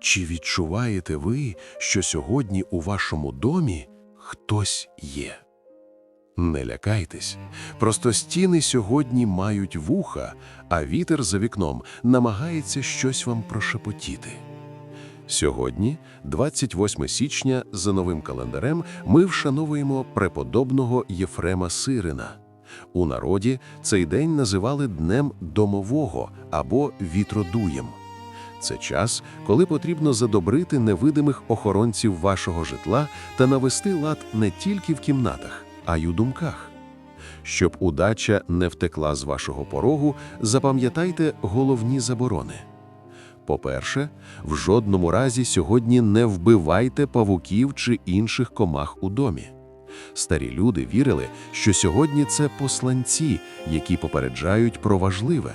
Чи відчуваєте ви, що сьогодні у вашому домі хтось є? Не лякайтесь. Просто стіни сьогодні мають вуха, а вітер за вікном намагається щось вам прошепотіти. Сьогодні, 28 січня, за новим календарем, ми вшановуємо преподобного Єфрема Сирина. У народі цей день називали Днем Домового або Вітродуєм. Це час, коли потрібно задобрити невидимих охоронців вашого житла та навести лад не тільки в кімнатах, а й у думках. Щоб удача не втекла з вашого порогу, запам'ятайте головні заборони. По-перше, в жодному разі сьогодні не вбивайте павуків чи інших комах у домі. Старі люди вірили, що сьогодні це посланці, які попереджають про важливе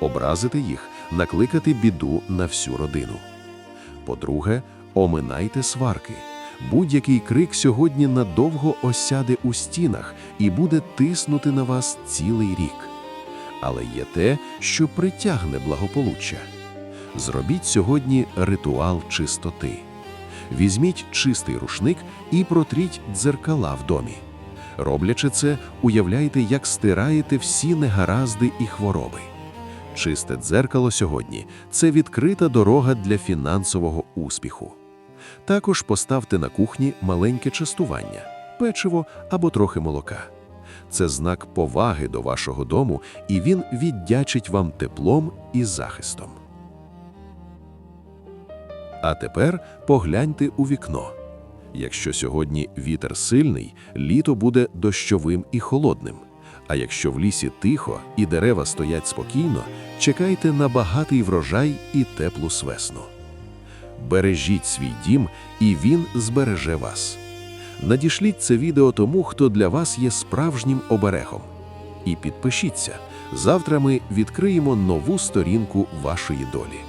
образити їх, накликати біду на всю родину. По-друге, оминайте сварки. Будь-який крик сьогодні надовго осяде у стінах і буде тиснути на вас цілий рік. Але є те, що притягне благополуччя. Зробіть сьогодні ритуал чистоти. Візьміть чистий рушник і протріть дзеркала в домі. Роблячи це, уявляйте, як стираєте всі негаразди і хвороби. Чисте дзеркало сьогодні це відкрита дорога для фінансового успіху. Також поставте на кухні маленьке частування, печиво або трохи молока. Це знак поваги до вашого дому, і він віддячить вам теплом і захистом. А тепер погляньте у вікно. Якщо сьогодні вітер сильний, літо буде дощовим і холодним. А якщо в лісі тихо і дерева стоять спокійно, чекайте на багатий врожай і теплу свесну. Бережіть свій дім, і він збереже вас. Надішліть це відео тому, хто для вас є справжнім оберегом. І підпишіться. Завтра ми відкриємо нову сторінку вашої долі.